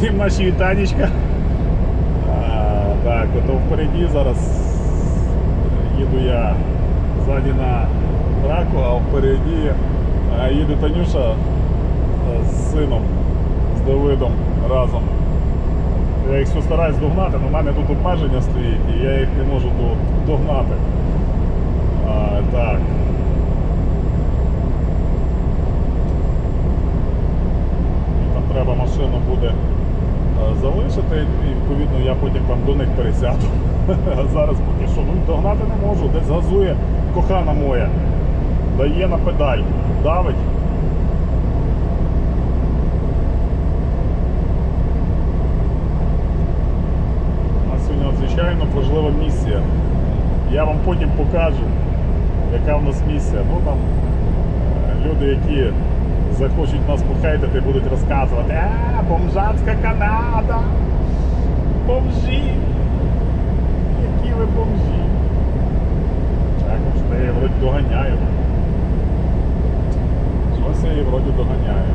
Всім наші вітанечка. А, так, ото впереді зараз їду я ззаді на траку, а впереді їде Танюша з сином, з Давидом разом. Я їх все стараюсь догнати, але в мене тут обмеження стоїть і я їх не можу догнати. А, так. Там треба машину буде залишити, і відповідно я потім там до них пересяду. А зараз поки що ну, догнати не можу, десь газує кохана моя, дає на педаль, давить. У нас сьогодні надзвичайно важлива місія. Я вам потім покажу, яка в нас місія. Ну там е, люди, які захочуть нас похейтити, будуть розказувати, а, бомжацька Канада. Бомжі. Які ви бомжі. Чекай, що я вроді доганяю. Щось я її вроді доганяю.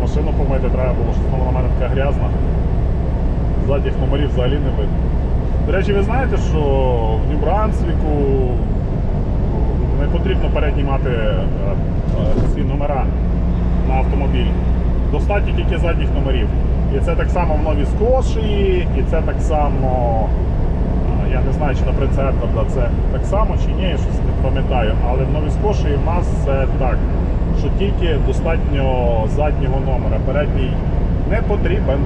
Машину помити треба було, що вона на мене така грязна. Задніх номерів взагалі не видно. До речі, ви знаєте, що в Нью-Брансвіку не потрібно передні мати е, е, ці номера на автомобіль. Достатньо тільки задніх номерів. І це так само в Новій Скошії, і це так само, е, я не знаю, чи на Принцетверда це так само чи ні, я щось не пам'ятаю. Але в Новій Скошії в нас це так, що тільки достатньо заднього номера. Передній не потрібен.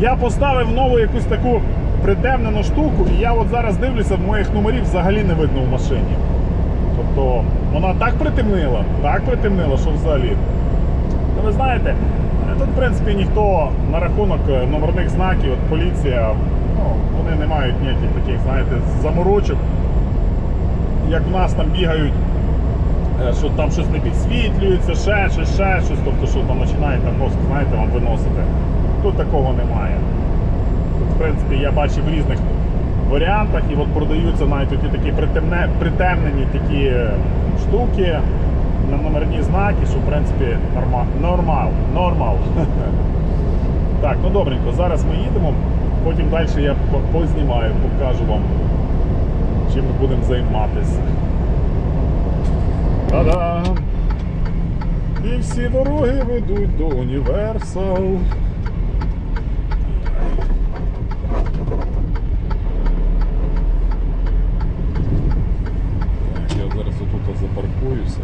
Я поставив нову якусь таку притемнену штуку, і я от зараз дивлюся, моїх номерів взагалі не видно в машині. Тобто вона так притемнила, так притемнила, що взагалі. Ну ви знаєте, тут в принципі ніхто на рахунок е, номерних знаків, от поліція, ну, вони не мають ніяких таких, знаєте, заморочок. Як в нас там бігають, е, що там щось не підсвітлюється, ще щось, ще щось, тобто що там починає там мозк, знаєте, вам виносити. Тут такого немає. В принципі, я бачив в різних варіантах, і от продаються навіть ті такі притемне, притемнені такі штуки на номерні знаки, що в принципі норма, нормал. Нормал. Так, ну добренько, зараз ми їдемо, потім далі я познімаю, покажу вам, чим ми будемо займатися. Та-дам! І всі дороги ведуть до Універсал. Так, я зараз отут запаркуюся.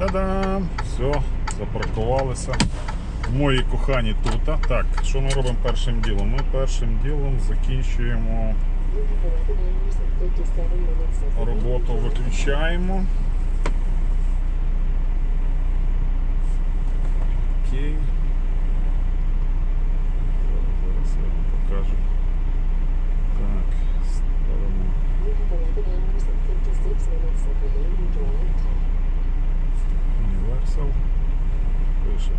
Та-дам! Все, запаркувалися. Мої кохані тут. Так, що ми робимо першим ділом? Ми першим ділом закінчуємо роботу, виключаємо. Окей. Зараз я вам покажу. Так, ставимо. Universal. Пишемо.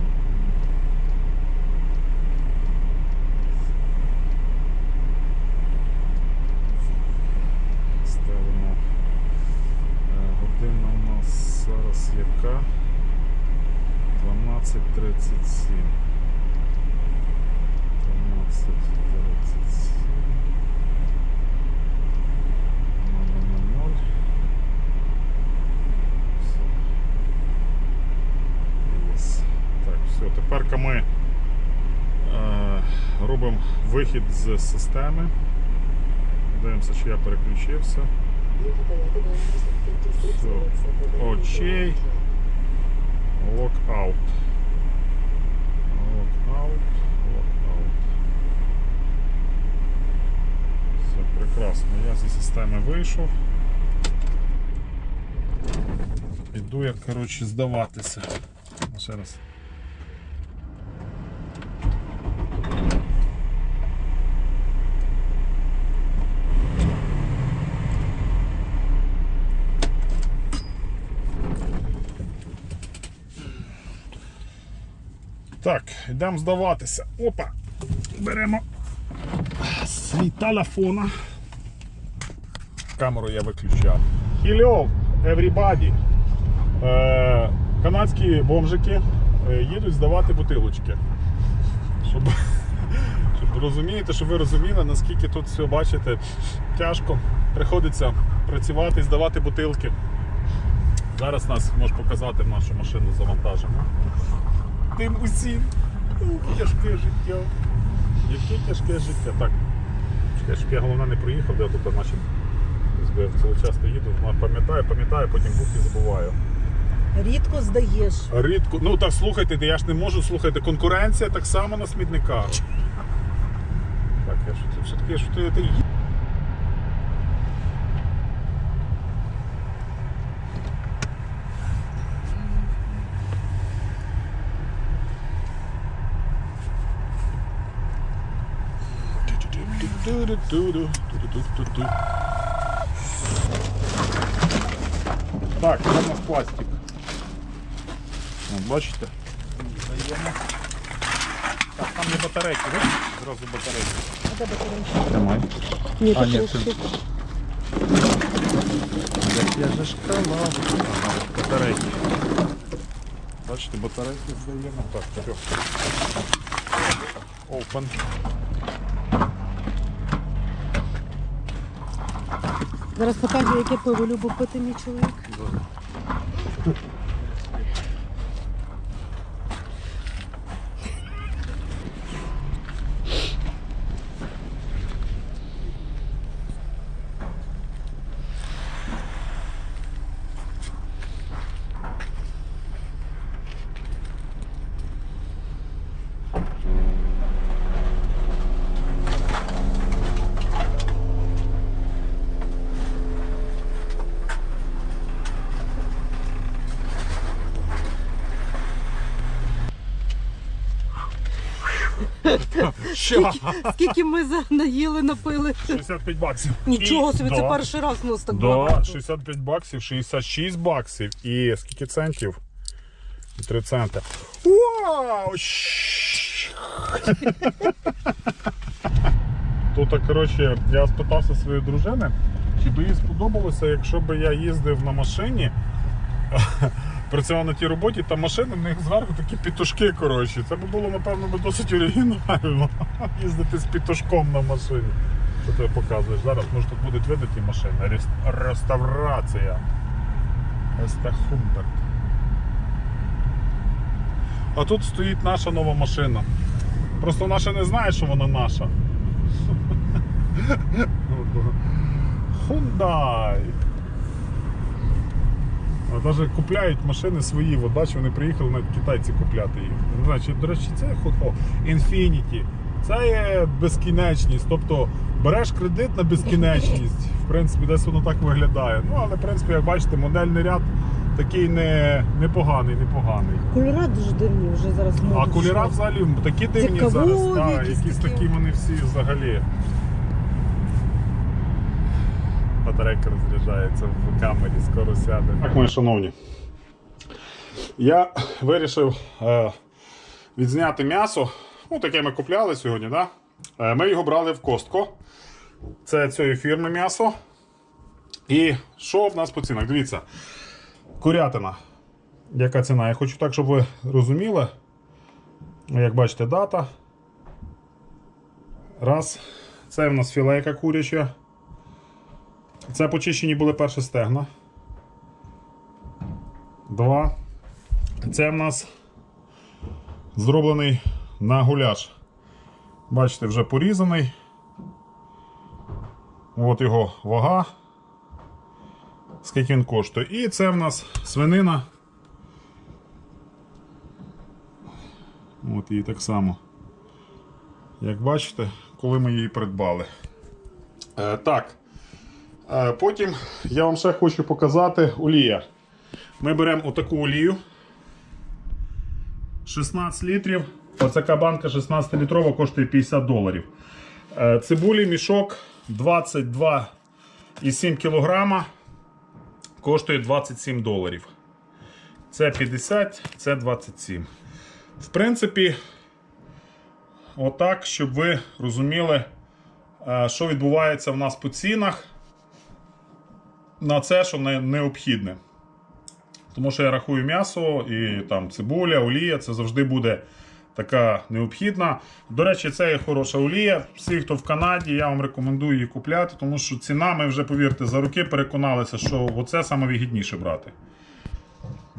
Ставимо. Е, Година у яка? 12.37. 12.37. 000. Все. Єс. Так, все, тепер ми е, робимо вихід з системи. Дивимося, чи я переключився. Окей. Локаут. Локаут. Локаут. Все, прекрасно. Я зі системи вийшов. Йду я, коротше, здаватися. Ще раз. Так, йдемо здаватися. Опа! Беремо свій телефона. Камеру я виключав. Hello, everybody! Е, канадські бомжики е, їдуть здавати бутилочки. Щоб, щоб розумієте, щоб ви розуміли, наскільки тут все бачите, тяжко. Приходиться працювати здавати бутилки. Зараз нас можеш показати нашу машину завантажимо. Тим усім. Тяжке життя. Яке тяжке життя. Так. Чекай, щоб я головне не проїхав, де тут наші цілий час їду, пам'ятаю, пам'ятаю, потім бух і забуваю. Рідко здаєш. Рідко. Ну так слухайте, я ж не можу слухайте. Конкуренція так само на смітниках. Так, я це все-таки ти. ти... Так, це у нас пластик. От, бачите? Даємо. Так, там є батарейки, ви? Зразу батарейки. А де батарейки? Тримай. Ні, А, ні, такого це- штуку. Я же ж казав. Ага, от батарейки. Бачите, батарейки здаємо. Так, вперед. Open. Зараз покажу, яке пиво любить пити мій чоловік. Що? Скільки ми за- наїли, напили. 65 баксів. Нічого І- собі, це да. перший раз у нас так Да, багато. 65 баксів, 66 баксів і скільки центів? 3 центи. Вау! Щ. Тут, коротше, я спитався своєї дружини, чи би їй сподобалося, якщо б я їздив на машині, працював на тій роботі, та машини, в них зверху такі пітушки, коротше. Це б було, напевно, досить оригінально їздити з пітушком на машині. Що ти показуєш? Зараз може тут будуть видати машини. Рес- Реставрація. Естахумберт. А тут стоїть наша нова машина. Просто наша не знає, що вона наша. Hyundai. Навіть купляють машини свої. От бачу, вони приїхали навіть китайці купляти їх. Не знаю, чи, до речі, це хо Infinity. Це є безкінечність. Тобто береш кредит на безкінечність. В принципі, десь воно так виглядає. Ну, але в принципі, як бачите, модельний ряд такий не, непоганий, непоганий. Кольора дуже дивні вже зараз А кольора взагалі такі дивні Цікаві, зараз. Да, якісь такі вони всі взагалі. Батарейка розряджається в камері, скоро сяде. Так, мої шановні. Я вирішив е, відзняти м'ясо. Ну, таке ми купляли сьогодні, да? Е, Ми його брали в Костко. Це цієї фірми м'ясо. І що в нас по цінах? Дивіться. Курятина. Яка ціна? Я хочу так, щоб ви розуміли. Як бачите, дата. Раз. Це в нас філейка куряча. Це почищені були перші стегна. Два. Це в нас зроблений на гуляш. Бачите, вже порізаний. От його вага. Скільки він коштує. І це в нас свинина. От її так само. Як бачите, коли ми її придбали. Е, так. Е, потім я вам ще хочу показати олія. Ми беремо отаку олію. 16 літрів. Оця банка 16 літрова коштує 50 доларів. Е, Цибулі мішок 22,7 кг коштує 27 доларів. Це 50, це 27. В принципі, отак, щоб ви розуміли, е, що відбувається в нас по цінах на це, що не- необхідне. Тому що я рахую м'ясо і там цибуля, олія, це завжди буде така необхідна. До речі, це є хороша олія. Всі, хто в Канаді, я вам рекомендую її купляти, тому що ціна, ми вже, повірте, за роки переконалися, що оце саме вигідніше брати.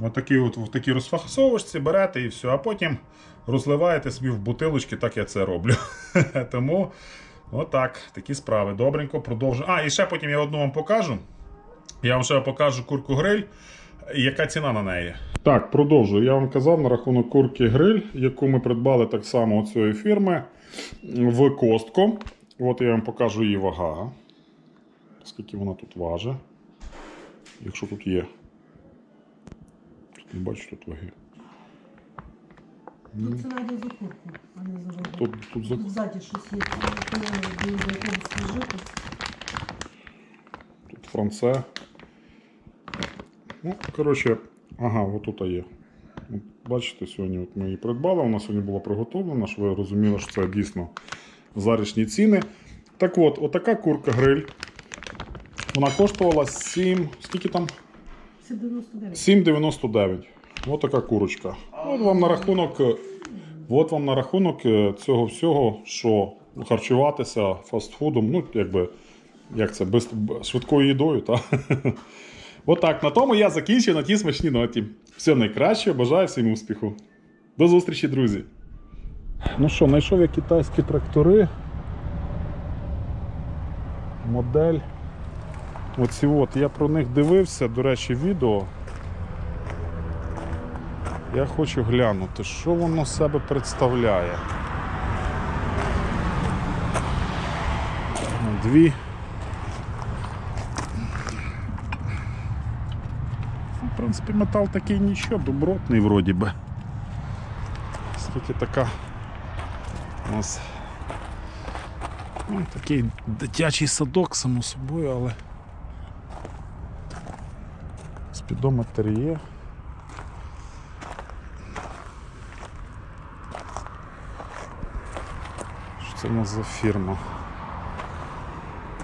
Отакі от, в такій розфасовочці берете і все, а потім розливаєте собі в бутилочки, так я це роблю. Тому отак, такі справи. Добренько, продовжую. А, і ще потім я одну вам покажу. Я вам ще покажу курку гриль. Яка ціна на неї? Так, продовжую. Я вам казав на рахунок курки гриль, яку ми придбали так само у цієї фірми в Костко. От я вам покажу її вага. Скільки вона тут важить. Якщо тут є. Тут не бачу тут ваги. Тут це навіть за курку, а не за вагу. Тут, тут за... Тут ззаді щось є. Тут франце. Ну, коротше, ага, отут є. Бачите, сьогодні от ми її придбали. Вона сьогодні була приготовлена, щоб ви розуміли, що це дійсно зарічні ціни. Так от, отака курка гриль. Вона коштувала 7. Скільки там? Це 99. 7,99. Ось така курочка. От вам на рахунок. От вам на рахунок е, цього всього, що харчуватися фастфудом, ну, якби, як це, без, швидкою їдою, та? Отак, на тому я закінчу на тій смачній ноті. Все найкраще, бажаю всім успіху. До зустрічі, друзі. Ну що, знайшов я китайські трактори. Модель. Оці от, я про них дивився, до речі, відео. Я хочу глянути, що воно себе представляє. Дві. Ну, В принципі, метал такий нічого, добротний вроді би. Скільки така у нас ну, такий дитячий садок, само собою, але спідометр є. Що це в нас за фірма?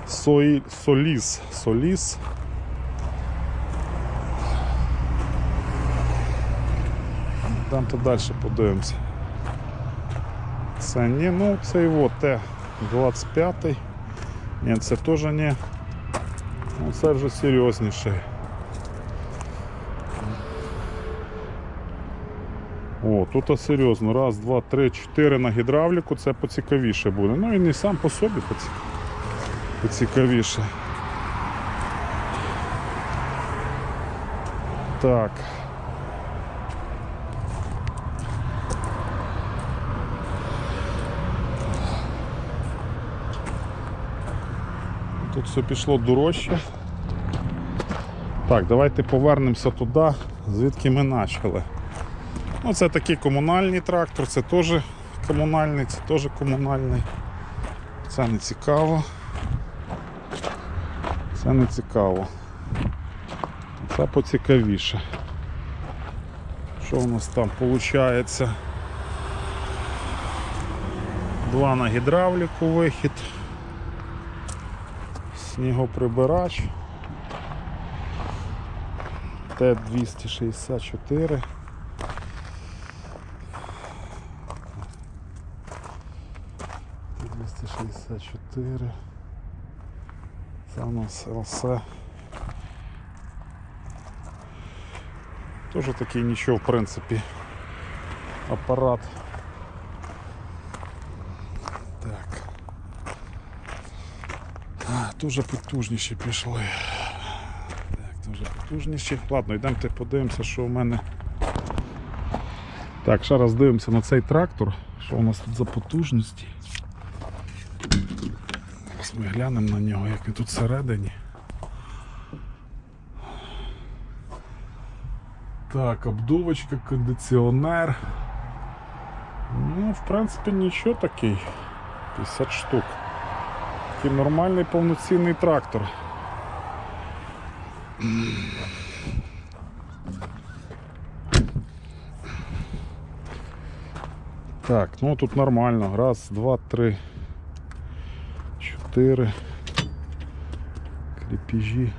Сої... Соліс. Соліс. Там то далі подивимося. Це ні, ну цей от Т-25. Ні, це теж ні. Ну, це вже серйозніший. О, тут серйозно. Раз, два, три, чотири на гідравліку, це поцікавіше буде. Ну і не сам по собі поцікавіше. Так. Все пішло дорожче. Так, давайте повернемося туди, звідки ми почали. Ну, це такий комунальний трактор, це теж комунальний, це теж комунальний. Це не цікаво. Це не цікаво. Це поцікавіше. Що у нас там виходить? Два на гідравліку вихід. Снігоприбирач. Т-264. Т-264. Це у нас ЛС. Тоже такий нічого, в принципі. Апарат. Так. А, дуже потужніші пішли. Так, дуже потужніші. Ладно, йдемте подивимося, що у мене. Так, ще раз дивимося на цей трактор. Що у нас тут за потужності? Зараз ми глянемо на нього, як він тут всередині. Так, обдувочка, кондиціонер. Ну, в принципі, нічого такий. 50 штук. Такий нормальний повноцінний трактор. Так, ну тут нормально. Раз, два, три, чотири. Крепежі.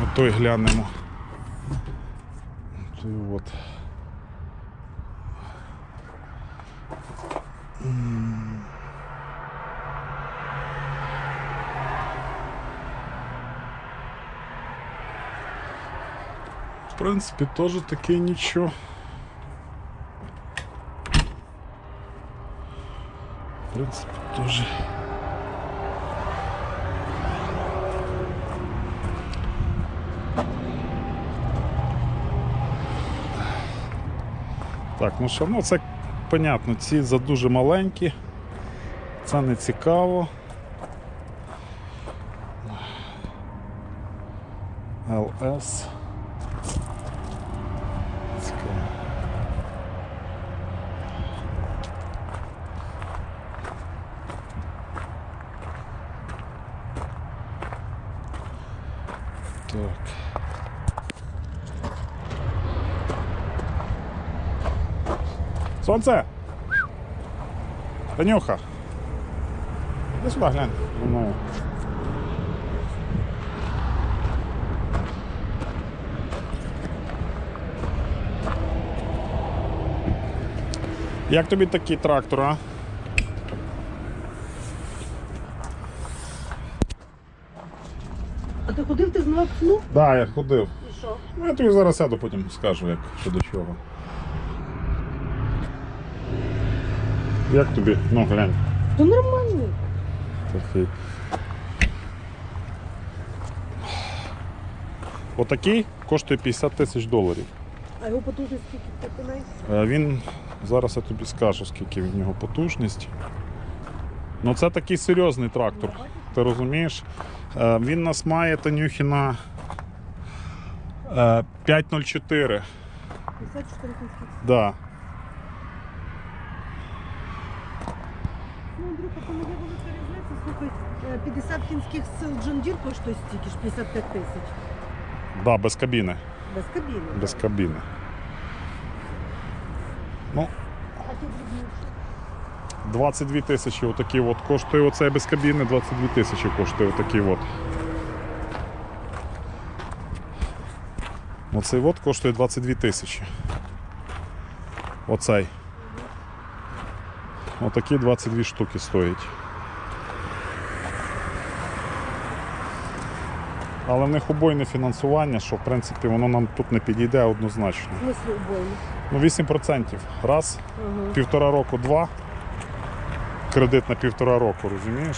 На той глянемо. Той от. Принципі, теж таке нічого. В принципі, теж. Так, ну що, ну це понятно, ці за дуже маленькі. Це не цікаво. ЛС. Цікаво. Так. Сонце! Танюха! Іди сюди глянь. за мною. Як тобі такий трактор, а? А ти ходив, ти знав ціну? Так, да, я ходив. І що? Ну, я тобі зараз сяду, потім скажу, як що до чого. Як тобі? Ну, глянь. То нормальний. Такий. Отакий коштує 50 тисяч доларів. А його потужність скільки? Е, Він зараз я тобі скажу, скільки в нього потужність. Ну це такий серйозний трактор. Ти розумієш? Е, Він нас має Танюхіна е, 504. 54 кінських. Да. Ну, Андрюха, моя велика різниця. Слухай, е, 50 кінських сил John Deere коштує стільки ж 55 тисяч. Да, без кабіни. Без кабіни. Без кабіни. Ну, А ті дрібніші? 22 тисячі отакий от коштує оцей без кабіни, 22 тисячі коштує отакий от. Оцей от коштує 22 тисячі. Оцей. Отакі 22 штуки стоять. Але в них обойне фінансування, що в принципі воно нам тут не підійде однозначно. В смислі обойні. Ну 8%. Раз, Ага. півтора року два. Кредит на півтора року, розумієш?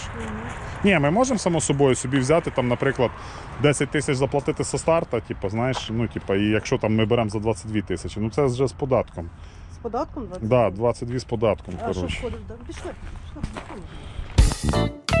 Ні, ми можемо само собою собі взяти, там, наприклад, 10 тисяч заплатити со старта, типу, знаєш, ну, типу, і якщо там ми беремо за 22 тисячі, ну це вже з податком податком 22? Так, да, 22 з податком. А що коротше. входить? в дом? Пішли, пішли, пішли.